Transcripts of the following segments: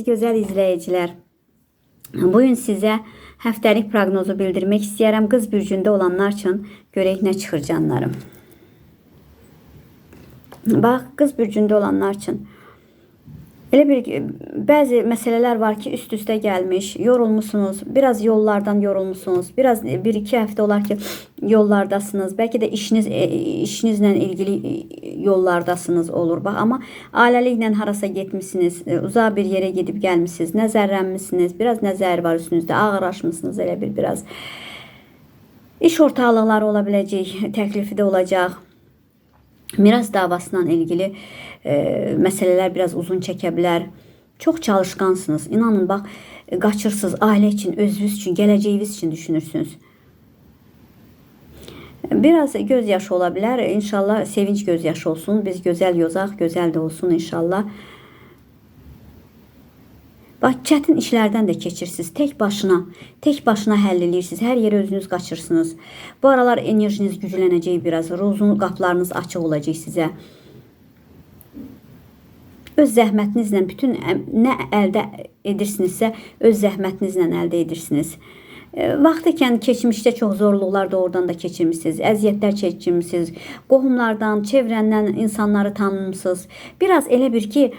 Əziz gözəl izləyicilər. Bu gün sizə həftəlik proqnozu bildirmək istəyirəm. Qız bürcündə olanlar üçün görək nə çıxır canlarım. Bax, qız bürcündə olanlar üçün Elə bir bəzi məsələlər var ki, üst-üstə gəlmiş, yorulmusunuz, biraz yollardan yorulmusunuz. Biraz 1-2 həftə olar ki, yollardasınız. Bəlkə də işiniz e, işinizlə ilgili e, yollardasınız olur. Bax, amma ailəliklə harasa getmisiniz, e, uzaq bir yerə gedib gəlmisiniz, nəzərlənmisiniz, biraz nəzər var üstünüzdə, ağırlaşmısınız elə bir biraz. İş ortaqlıqları ola biləcək, təklifi də olacaq. Miras davasından ilgili e, məsələlər biraz uzun çəkə bilər. Çox çalışqansınız. İnanın bax, e, qaçırsınız ailə üçün, özünüz üçün, gələcəyiniz üçün düşünürsünüz. Biraz göz yaşı ola. İnşallah sevinç göz yaşı olsun. Biz gözəl yozaq, gözəl də olsun inşallah. Bax, çətin işlərdən də keçirsiniz. Tək başına, tək başına həll edirsiniz. Hər yerə özünüz qaçırsınız. Bu aralar enerjiniz güclənəcək biraz. Rozun qapılarınız açıq olacaq sizə. Öz zəhmətinizlə bütün nə əldə edirsinizsə, öz zəhmətinizlə əldə edirsiniz. E, Vaxtı ikən keçmişdə çox zorluqlar doğrudan da keçirmisiniz, əziyyətlər çəkirmisiniz, qohumlardan, çevrəndən insanları tanımısınız. Biraz elə bir ki,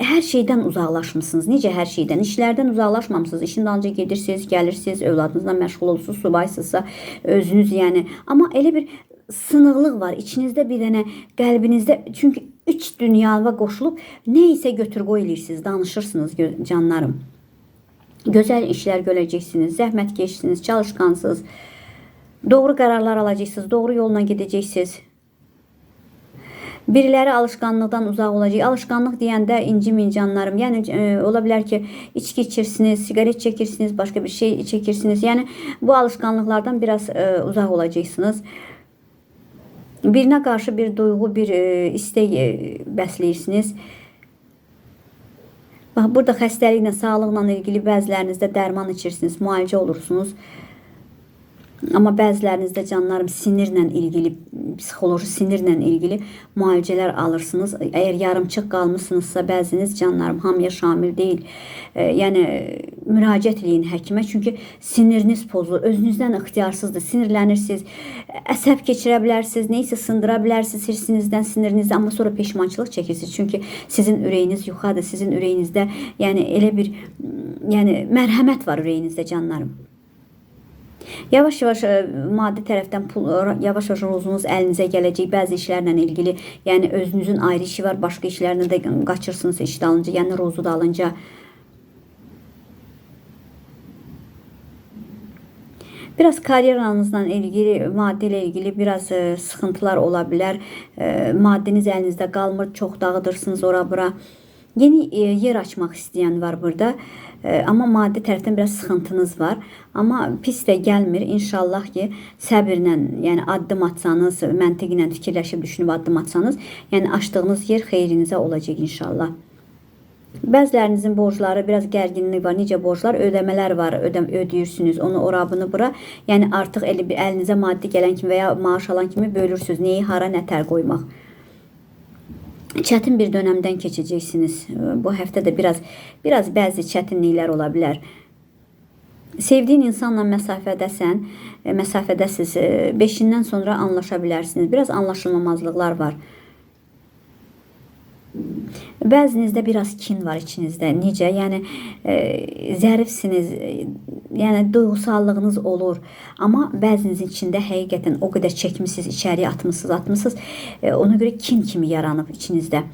hər şeydən uzaqlaşmısınız. Necə hər şeydən? İşlərdən uzaqlaşmamısınız. İşin dalınca gedirsiniz, gəlirsiniz, övladınızla məşğul olursunuz, subaysınızsa özünüz yəni. Amma elə bir sınıqlıq var içinizdə bir dənə qəlbinizdə çünki üç dünyaya qoşulub nə isə götür qoy eləyirsiniz, danışırsınız canlarım. Gözəl işlər görəcəksiniz, zəhmətkeşsiniz, çalışqansınız. Doğru qərarlar alacaqsınız, doğru yolla gedəcəksiniz. Biriləri alışqanlıqdan uzaq olacaq. Alışqanlıq deyəndə incimin canlarım. Yəni e, ola bilər ki, içki içirsiniz, siqaret çəkirsiniz, başqa bir şey çəkirsiniz. Yəni bu alışqanlıqlardan biraz e, uzaq olacaqsınız. Birinə qarşı bir duyğu, bir e, istək e, bəsləyirsiniz. Bax, burada xəstəliklə, sağlıqla ilgili bəzilərinizdə dərman içirsiniz, müalicə olursunuz. Amma bəzilərinizdə canlarım sinirlə ilgili, psixoloji sinirlə ilgili müalicələr alırsınız. Əgər yarımçıq qalmısınızsa bəziniz canlarım hamıya şamil deyil. E, yəni müraciət eləyin həkimə çünki siniriniz pozulur. Özünüzdən ixtiyarsızdır. Sinirlənirsiniz. Əsəb keçirə bilərsiniz, nə isə sındıra bilərsiniz hirsinizdən, sinirinizdən, amma sonra peşmançılıq çəkirsiniz. Çünki sizin ürəyiniz yuxadır. Sizin ürəyinizdə yəni elə bir yəni mərhəmət var ürəyinizdə canlarım. Yavaş-yavaş e, maddi tərəfdən pul yavaş-yavaş rozunuz əlinizə gələcək bəzi işlərlə ilgili. Yəni özünüzün ayrı işi var, başqa işlərlə də qaçırsınız iş dalınca, yəni rozu dalınca. Biraz karyeranızla ilgili, maddi ilə ilgili biraz e, sıxıntılar ola bilər. E, maddiniz əlinizdə qalmır, çox dağıdırsınız ora-bura. Yeni e, yer açmaq istəyən var burada. E, amma maddi tərəfdən biraz sıxıntınız var. Amma pis də gəlmir. İnşallah ki, səbirlə, yəni addım atsanız, məntiqlə fikirləşib düşünüb addım atsanız, yəni açdığınız yer xeyrinizə olacaq inşallah. Bəzilərinizin borcları biraz gərginlik var. Necə borclar? Ödəmələr var. Ödəm ödəyirsiniz. Onu orabını bura. Yəni artıq elə bir əlinizə maddi gələn kimi və ya maaş alan kimi bölürsüz. Nəyi hara nətər qoymaq. Çətin bir dövrdən keçəcəksiniz. Bu həftə də biraz biraz bəzi çətinliklər ola bilər. Sevdiyin insanla məsafədəsən, məsafədəsiz. 5-dən sonra anlaşa bilərsiniz. Biraz anlaşılmamazlıqlar var. Bəzinizdə biraz kin var içinizdə. Necə? Yəni e, zərifsiniz. e, Yəni duyğusallığınız olur. Amma bəzinizin içində həqiqətən o qədər çəkmisiniz, içəriyə atmısınız, atmısınız. E, ona görə kin kimi yaranıb içinizdə.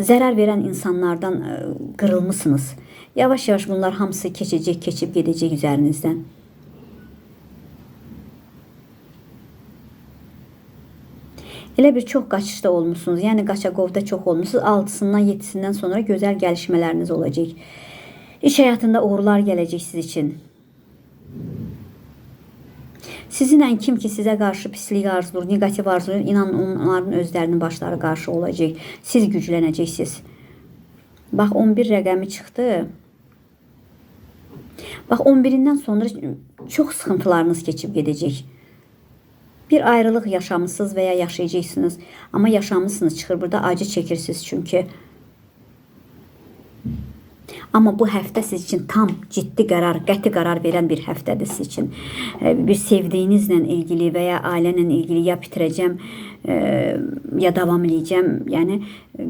Zərər verən insanlardan e, qırılmısınız. Yavaş-yavaş bunlar hamısı keçəcək, keçib gedəcək üzərinizdən. Elə bir çox qaçışda olmusunuz. Yəni qaçaqovda çox olmusunuz. 6-sından 7-sindən sonra gözəl gəlişmələriniz olacaq. İş həyatında uğurlar gələcək siz üçün. Sizinlə kim ki sizə qarşı pislik arzulayır, negativ arzulayır, inanın onların özlərinin başları qarşı olacaq. Siz güclənəcəksiniz. Bax 11 rəqəmi çıxdı. Bax 11-dən sonra çox sıxıntılarınız keçib gedəcək. Bir ayrılıq yaşamısınız və ya yaşayacaqsınız. Amma yaşamısınız çıxır burada acı çəkirsiniz çünki. Amma bu həftə siz üçün tam ciddi qərar, qəti qərar verən bir həftədir siz üçün. E, Bir sevdiyinizlə ilgili və ya ailə ilə ilgili ya bitirəcəm, e, ya davam edəcəm. Yəni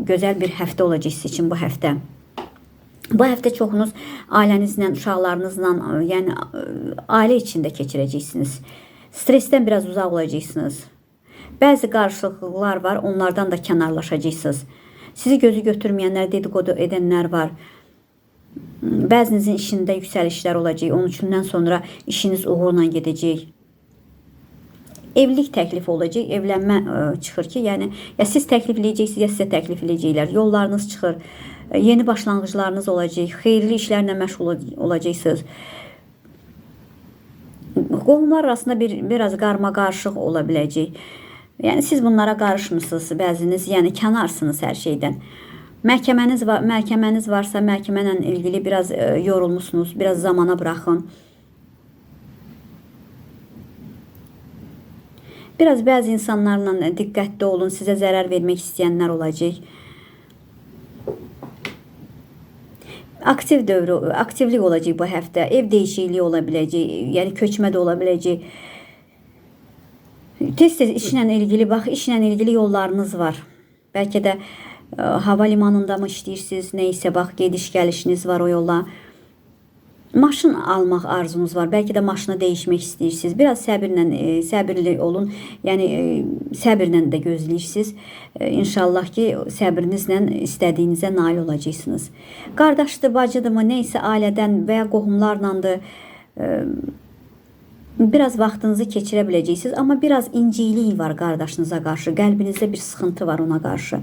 gözəl bir həftə olacaq siz üçün bu həftə. Bu həftə çoxunuz ailənizlə, uşaqlarınızla, e, yəni e, ailə içində keçirəcəksiniz. Stressdən biraz uzaq olacaqsınız. Bəzi qarşılıqlar var, onlardan da kənarlaşacaqsınız. Sizi gözü götürməyənlər, dedikodu edənlər var. Bəzinizin işində yüksəlişlər olacaq. Onun üçündən sonra işiniz uğurla gedəcək. Evlilik təklifi olacaq, evlənmə ə, çıxır ki, yəni ya siz təklif edəcəksiniz, ya sizə təklif edəcəklər. Yollarınız çıxır. ə, Yeni başlanğıclarınız olacaq. Xeyirli işlərlə məşğul ol- olacaqsınız. Qohumlar arasında bir biraz qarma qarışıq ola biləcək. Yəni siz bunlara qarışmırsınız, bəziniz, yəni kənarsınız hər şeydən. Məhkəməniz var, məhkəməniz varsa, məhkəmə ilgili biraz ə, yorulmusunuz, biraz zamana buraxın. Biraz bəzi insanlarla diqqətli olun, sizə zərər vermək istəyənlər olacaq. Aktiv dövrü, aktivlik olacaq bu həftə. Ev dəyişikliyi ola biləcək, yəni köçmə də ola biləcək. Tez-tez işlə ilgili bax, işlə ilgili yollarınız var. Bəlkə də ə, hava limanında mı işləyirsiniz, nə isə bax, gediş-gəlişiniz var o yolla. Maşın almaq arzunuz var. Bəlkə də maşını dəyişmək istəyirsiniz. Biraz səbirlə, e, səbirli olun. Yəni e, səbirlə də gözləyirsiniz. E, İnşallah ki, səbrinizlə istədiyinizə nail olacaqsınız. Qardaşdır, bacıdırmı, nə isə ailədən və ya qohumlarlandır. E, Biraz vaxtınızı keçirə biləcəksiniz, amma biraz inciklik var qardaşınıza qarşı. Qəlbinizdə bir sıxıntı var ona qarşı.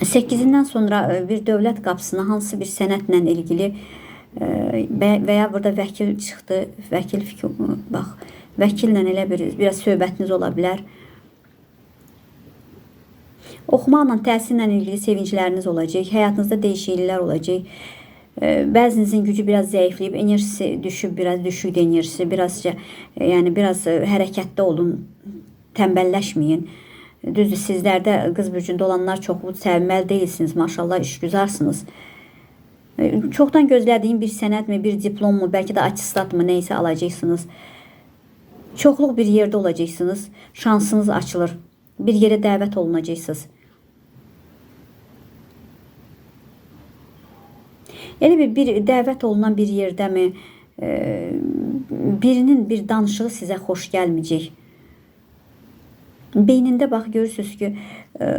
8-dən sonra e, bir dövlət qapısına hansı bir sənədlə ilgili e, və ya burada vəkil çıxdı. Vəkil fikir bax, vəkillə elə bir biraz söhbətiniz ola bilər. Oxumaqla, təhsillə ilgili sevincləriniz olacaq, həyatınızda dəyişikliklər olacaq. E, Bəzinizin gücü biraz zəifləyib, enerjisi düşüb, biraz düşük enerjisi, birazca yəni biraz hərəkətdə olun, tənbəlləşməyin. Düzdür, sizlərdə qız bürcündə olanlar çoxlu sevməli deyilsiniz, maşallah işgüzarsınız. E, Çoxdan gözlədiyim bir sənədmi, bir diplommu, bəlkə də attestatmı, nə isə alacaqsınız. Çoxluq bir yerdə olacaqsınız, şansınız açılır. Bir yerə dəvət olunacaqsınız. Yəni bir, bir dəvət olunan bir yerdəmi, e, birinin bir danışığı sizə xoş gəlməyəcək. Beynində bax görürsüz ki, e,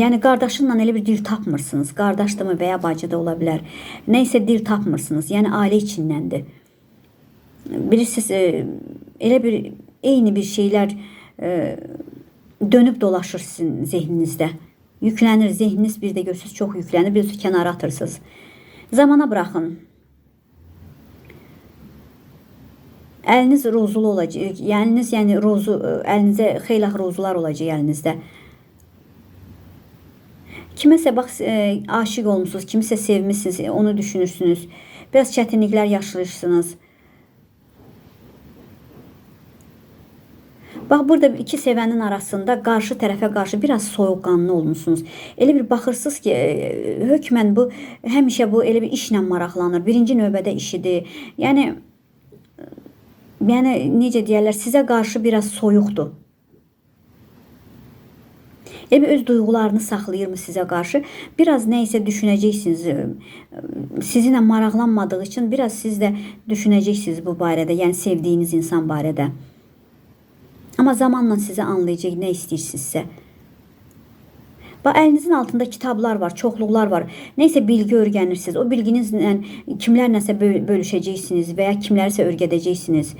yəni qardaşınla elə bir dil tapmırsınız. Qardaşdımı və ya bacı da ola bilər. Nə isə dil tapmırsınız. Yəni ailə içindəndir. Bilirsiniz, e, elə bir eyni bir şeylər e, dönüb dolaşır sizin zehninizdə. Yüklənir, zehniniz bir də görürsüz çox yüklənir, bir kənara atırsınız. Zamana buraxın. Əliniz rozulu olacaq. Əliniz yəni rozu, əlinizə xeyli rozular olacaq əlinizdə. Kiməsə bax e, aşiq olmusunuz, kimisə sevmisiniz, onu düşünürsünüz. Biraz çətinliklər yaşayırsınız. Bax burada iki sevənin arasında qarşı tərəfə qarşı biraz soyuqqanlı olmusunuz. Elə bir baxırsınız ki, e, hökmən bu həmişə bu elə bir işlə maraqlanır. Birinci növbədə işidir. Yəni yəni necə deyərlər, sizə qarşı biraz soyuqdur. Bir öz duyğularını saxlayırmı sizə qarşı? Biraz nə isə düşünəcəksiniz. Sizinlə maraqlanmadığı üçün biraz siz də düşünəcəksiniz bu barədə, yəni sevdiyiniz insan barədə. Amma zamanla sizə anlayacaq nə istəyirsinizsə. Bax əlinizin altında kitablar var, çoxluqlar var. Nəsə bilgi öyrənirsiniz. O bilginizlə kimlərləsə böl bölüşəcəksiniz və ya kimlərisə öyrədəcəksiniz.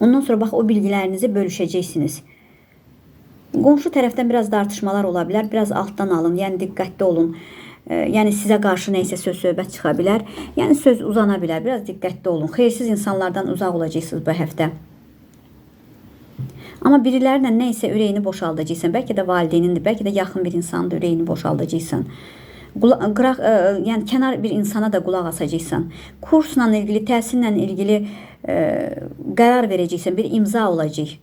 Ondan sonra bax o bilgilərinizi bölüşəcəksiniz. Qonşu tərəfdən biraz dartışmalar ola bilər. Biraz altdan alın. Yəni diqqətli olun. Yəni sizə qarşı nə isə söz söhbət çıxa bilər. Yəni söz uzana bilər. Biraz diqqətli olun. Xeyirsiz insanlardan uzaq olacaqsınız bu həftə. Amma birilərlə nə isə ürəyini boşaldacaqsan. Bəlkə də valideynindir, bəlkə də yaxın bir insanın ürəyini boşaldacaqsan. Qula qıraq, ə, yəni kənar bir insana da qulaq asacaqsan. Kursla ilgili, təhsillə ilgili ə, qərar verəcəksən, bir imza olacaq.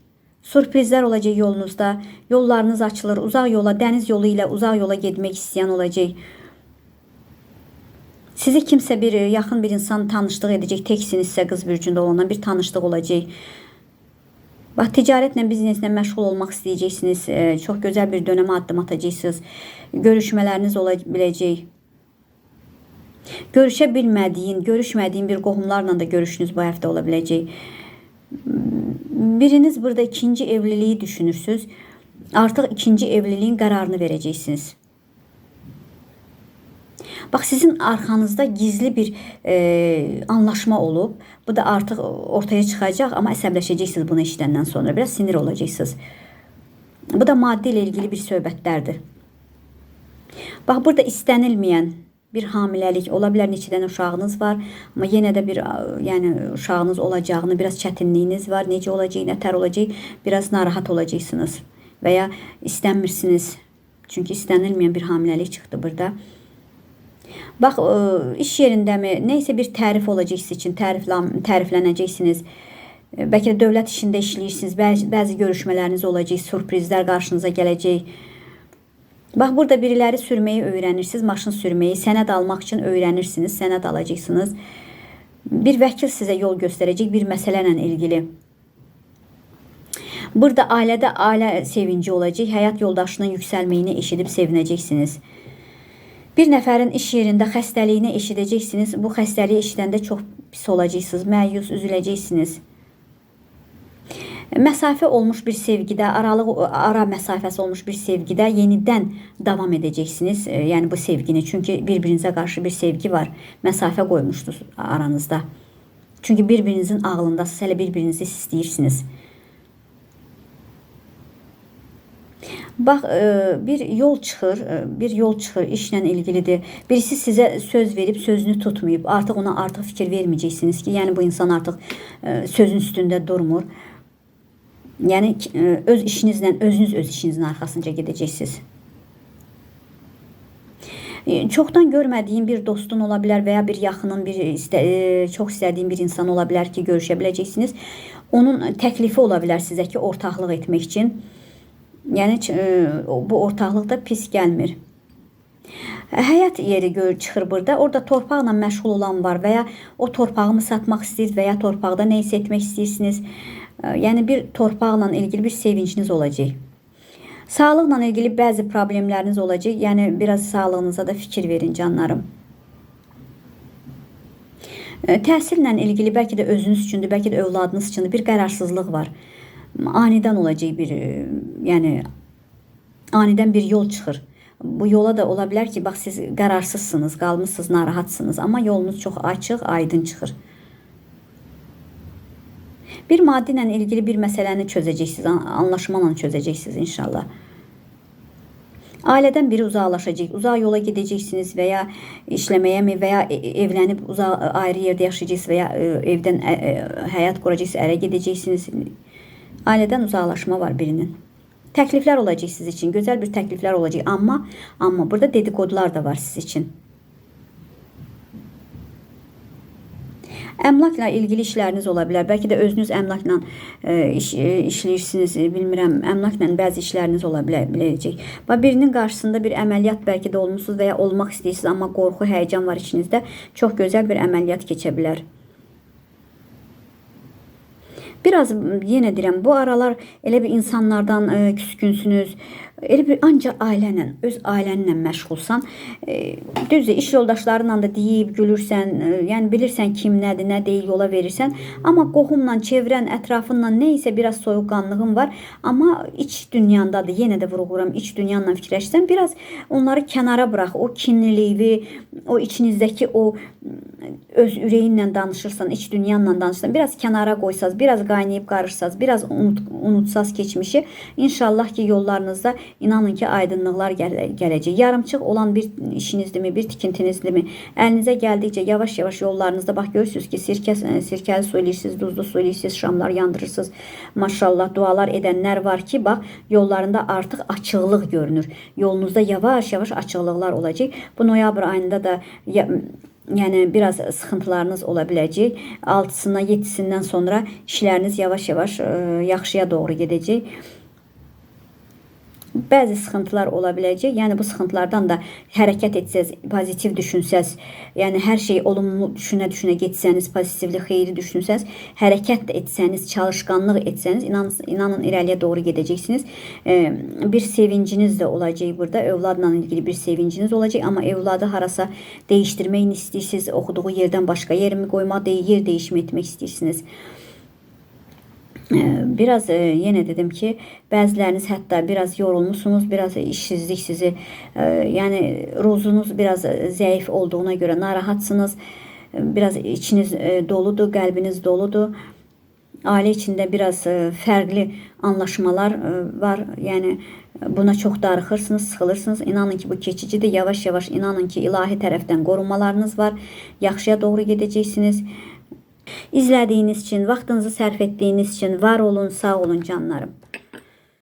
Sürprizlər olacaq yolunuzda. Yollarınız açılır. Uzaq yola, dəniz yolu ilə uzaq yola getmək istəyən olacaq. Sizi kimsə bir yaxın bir insan tanışlıq edəcək. Teksinizsə qız bürcündə olandan bir tanışlıq olacaq. Bax, ticarətlə, bizneslə məşğul olmaq istəyəcəksiniz. E, Çox gözəl bir dönəmə addım atacaqsınız. Görüşmələriniz ola biləcək. Görüşə bilmədiyin, görüşmədiyin bir qohumlarla da görüşünüz bu həftə ola biləcək. Biriniz burada ikinci evliliği düşünürsünüz. Artıq ikinci evliliğin qərarını verəcəksiniz. Bax sizin arxanızda gizli bir e, anlaşma olub. Bu da artıq ortaya çıxacaq, amma əsəbləşəcəksiniz bunu eşidəndən sonra. Biraz sinir olacaqsınız. Bu da maddi ilə ilgili bir söhbətlərdir. Bax burada istənilməyən bir hamiləlik ola bilər neçə dənə uşağınız var, amma yenə də bir yəni uşağınız olacağını biraz çətinliyiniz var. Necə olacaq, nətər olacaq, biraz narahat olacaqsınız və ya istənmirsiniz. Çünki istənilməyən bir hamiləlik çıxdı burada. Bax ə, iş yerindəmi nəysə bir tərif olacaq sizin üçün, təriflan təriflənəcəksiniz. E, Bəlkə də dövlət işində işləyirsiniz. Bəzi, bəzi görüşmələriniz olacaq, sürprizlər qarşınıza gələcək. Bax burada biriləri sürməyi öyrənirsiniz, maşın sürməyi, sənəd almaq üçün öyrənirsiniz, sənəd alacaqsınız. Bir vəkil sizə yol göstərəcək bir məsələ ilgili. Burada ailədə ailə sevinci olacaq, həyat yoldaşının yüksəlməyini eşidib sevinəcəksiniz. Bir nəfərin iş yerində xəstəliyini eşidəcəksiniz. Bu xəstəliyi eşidəndə çox pis olacaqsınız, məyus, üzüləcəksiniz. Məsafə olmuş bir sevgidə, aralıq ara məsafəsi olmuş bir sevgidə yenidən davam edəcəksiniz. E, Yəni bu sevgini, çünki bir-birinizə qarşı bir sevgi var. Məsafə qoymuşdunuz aranızda. Çünki bir-birinizin ağlındasınız, hələ bir-birinizi istəyirsiniz. Bax e, bir yol çıxır, e, bir yol çıxır işlə ilgilidir. Birisi sizə söz verib sözünü tutmayıb. Artıq ona artıq fikir verməyəcəksiniz ki, yəni bu insan artıq e, sözün üstündə durmur. Yəni öz işinizlə özünüz öz işinizin arxasınca gedəcəksiniz. Çoxdan görmədiyin bir dostun ola bilər və ya bir yaxının, bir istə, çox istədiyin bir insan ola bilər ki, görüşə biləcəksiniz. Onun təklifi ola bilər sizə ki, ortaqlıq etmək üçün. Yəni e, bu ortaqlıq da pis gəlmir. Həyat yeri gör çıxır burada. Orada torpaqla məşğul olan var və ya o torpağımı satmaq istəyir və ya torpaqda nə isə etmək istəyirsiniz. E, Yəni bir torpaqla ilgili bir sevinciniz olacaq. Sağlıqla ilgili bəzi problemləriniz olacaq. Yəni biraz sağlığınıza da fikir verin canlarım. E, Təhsillə ilgili bəlkə də özünüz üçündür, bəlkə də övladınız üçündür bir qərarsızlıq var. Anidən olacaq bir, e, yəni anidən bir yol çıxır. Bu yola da ola bilər ki, bax siz qərarsızsınız, qalmısınız, narahatsınız, amma yolunuz çox açıq, aydın çıxır. Bir maddi ilə ilgili bir məsələni çözəcəksiniz, an- anlaşmala çözəcəksiniz inşallah. Ailədən biri uzaqlaşacaq, uzaq yola gedəcəksiniz və ya işləməyəmi və ya e- evlənib uzaq ayrı yerdə yaşayacaqsınız və ya e, evdən həyat quracaqsınız, ərə gedəcəksiniz. Ailədən uzaqlaşma var birinin. Təkliflər olacaq siz üçün, gözəl bir təkliflər olacaq, amma amma burada dedikodular da var siz üçün. Əmlakla ilgili işləriniz ola bilər. Bəlkə də özünüz əmlakla e, iş, e, işləyirsiniz, e, bilmirəm. Əmlakla bəzi işləriniz ola bilər, biləcək. Və birinin qarşısında bir əməliyyat bəlkə də olmusunuz və ya olmaq istəyirsiniz, amma qorxu, həyəcan var içinizdə. Çox gözəl bir əməliyyat keçə bilər. Biraz yenə deyirəm, bu aralar elə bir insanlardan e, küskünsünüz. Elə bir ancaq ailənlə, öz ailənlə məşğulsan. E, düzdür, iş yoldaşlarınla da deyib gülürsən, e, yəni bilirsən kim nədir, nə deyil, yola verirsən. Amma qohumla, çevrən, ətrafınla nə isə biraz soyuqqanlığın var, amma iç dünyandadır. Yenə də vurğuluram, iç dünyanla fikirləşsən, biraz onları kənara burax. O kinliliyi, o içinizdəki o öz ürəyinlə danışırsan, iç dünyanla danışırsan, biraz kənara qoysaz, biraz qaynayıb qarışsaz, biraz unut, unutsaz keçmişi, inşallah ki yollarınızda inanın ki aydınlıqlar gələ, gələcək. Yarımçıq olan bir işinizdirmi, bir tikintinizdimi? Əlinizə gəldikcə yavaş-yavaş yollarınızda bax görürsüz ki, sirkə sirkəli su eləyirsiniz, duzlu su eləyirsiniz, şamlar yandırırsınız. Maşallah dualar edənlər var ki, bax yollarında artıq açıqlıq görünür. Yolunuzda yavaş-yavaş açıqlıqlar olacaq. Bu noyabr ayında da ya, Yəni biraz sıxıntılarınız ola biləcək. 6-sından 7-sindən sonra işləriniz yavaş-yavaş e, yaxşıya doğru gedəcək. Bəzi sıxıntılar ola biləcək. Yəni bu sıxıntılardan da hərəkət etsəz, pozitiv düşünsəz, yəni hər şey olumlu düşünə-düşünə getsəniz, pozitivli, xeyirli düşünsəz, hərəkət də etsəniz, çalışqanlıq etsəniz, inanın, inanın irəliyə doğru gedəcəksiniz. Bir sevinciniz də olacaq burada. Övladla ilgili bir sevinciniz olacaq, amma övladı harasa dəyişdirmək istəyirsiniz, oxuduğu yerdən başqa yerimi qoymaq, yer dəyişmə etmək istəyirsiniz. Ee, Biraz e, yenə dedim ki, bəziləriniz hətta biraz yorulmusunuz, biraz işsizlik sizi, e, yəni ruzunuz biraz zəif olduğuna görə narahatsınız. E, Biraz içiniz doludur, qəlbiniz doludur. Ailə içində biraz fərqli anlaşmalar var. Yəni buna çox darıxırsınız, sıxılırsınız. İnanın ki, bu keçicidir. Yavaş-yavaş inanın ki, ilahi tərəfdən qorumalarınız var. Yaxşıya doğru gedəcəksiniz. İzlədiyiniz üçün, vaxtınızı sərf etdiyiniz üçün var olun, sağ olun canlarım.